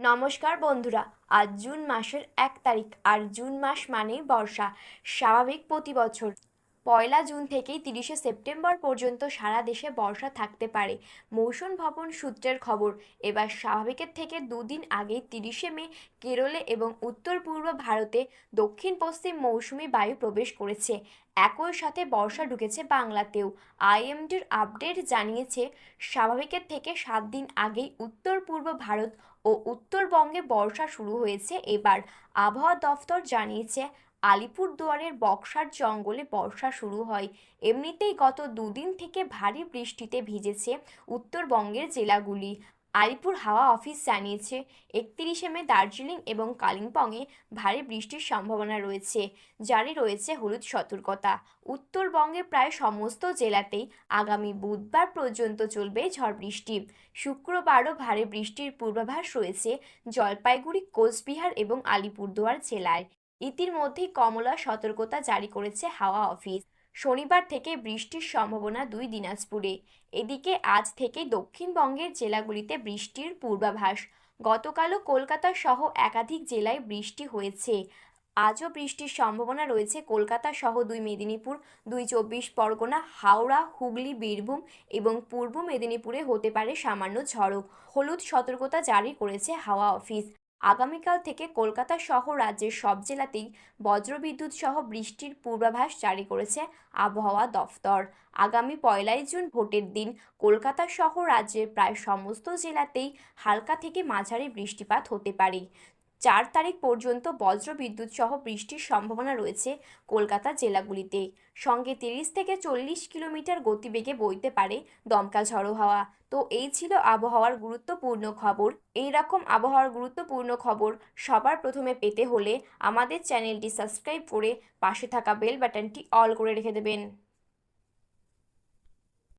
নমস্কার বন্ধুরা, আজ জুন মাসের এক তারিখ। আর জুন মাস মানেই বর্ষা। স্বাভাবিক প্রতি বছর পয়লা জুন থেকেই তিরিশে সেপ্টেম্বর পর্যন্ত সারা দেশে বর্ষা থাকতে পারে। মৌসুম ভবন সূত্রের খবর, এবার স্বাভাবিকের থেকে দুদিন আগে তিরিশে মে কেরলে এবং উত্তর পূর্ব ভারতে দক্ষিণ পশ্চিম মৌসুমি বায়ু প্রবেশ করেছে। একই সাথে বর্ষা ঢুকেছে বাংলাতেও। আইএমডির আপডেট জানিয়েছে, স্বাভাবিকের থেকে সাত দিন আগেই উত্তর পূর্ব ভারত ও উত্তরবঙ্গে বর্ষা শুরু হয়েছে এবার। আবহাওয়া দফতর জানিয়েছে আলিপুরদুয়ারের বক্সার জঙ্গলে বর্ষা শুরু হয়। এমনিতেই গত দুদিন থেকে ভারী বৃষ্টিতে ভিজেছে উত্তরবঙ্গের জেলাগুলি। আলিপুর হাওয়া অফিস জানিয়েছে, একত্রিশে মে দার্জিলিং এবং কালিম্পংয়ে ভারী বৃষ্টির সম্ভাবনা রয়েছে, জারি রয়েছে হলুদ সতর্কতা। উত্তরবঙ্গের প্রায় সমস্ত জেলাতেই আগামী বুধবার পর্যন্ত চলবে ঝড় বৃষ্টি। শুক্রবারও ভারী বৃষ্টির পূর্বাভাস রয়েছে জলপাইগুড়ি, কোচবিহার এবং আলিপুরদুয়ার জেলায়। ইতিমধ্যেই কমলা সতর্কতা জারি করেছে হাওয়া অফিস। শনিবার থেকে বৃষ্টির সম্ভাবনা দুই দিনাজপুরে। এদিকে আজ থেকে দক্ষিণবঙ্গের জেলাগুলিতে বৃষ্টির পূর্বাভাস। গতকালও কলকাতা সহ একাধিক জেলায় বৃষ্টি হয়েছে। আজও বৃষ্টির সম্ভাবনা রয়েছে কলকাতা সহ দুই মেদিনীপুর, দুই চব্বিশ পরগনা, হাওড়া, হুগলি, বীরভূম এবং পূর্ব মেদিনীপুরে হতে পারে সামান্য ঝড়ো। হলুদ সতর্কতা জারি করেছে হাওয়া অফিস। আগামীকাল থেকে কলকাতা সহ রাজ্যের সব জেলাতেই বজ্রবিদ্যুৎ সহ বৃষ্টির পূর্বাভাস জারি করেছে আবহাওয়া দফতর। আগামী পয়লাই জুন ভোটের দিন কলকাতা সহ রাজ্যের প্রায় সমস্ত জেলাতেই হালকা থেকে মাঝারি বৃষ্টিপাত হতে পারে। চার তারিখ পর্যন্ত বজ্রবিদ্যুৎ সহ বৃষ্টির সম্ভাবনা রয়েছে কলকাতা জেলাগুলিতে। সঙ্গে তিরিশ থেকে চল্লিশ কিলোমিটার গতিবেগে বইতে পারে দমকা ঝড়ো হাওয়া। তো এই ছিল আবহাওয়ার গুরুত্বপূর্ণ খবর। এই রকম আবহাওয়ার গুরুত্বপূর্ণ খবর সবার প্রথমে পেতে হলে আমাদের চ্যানেলটি সাবস্ক্রাইব করে পাশে থাকা বেল বাটনটি অল করে রেখে দেবেন।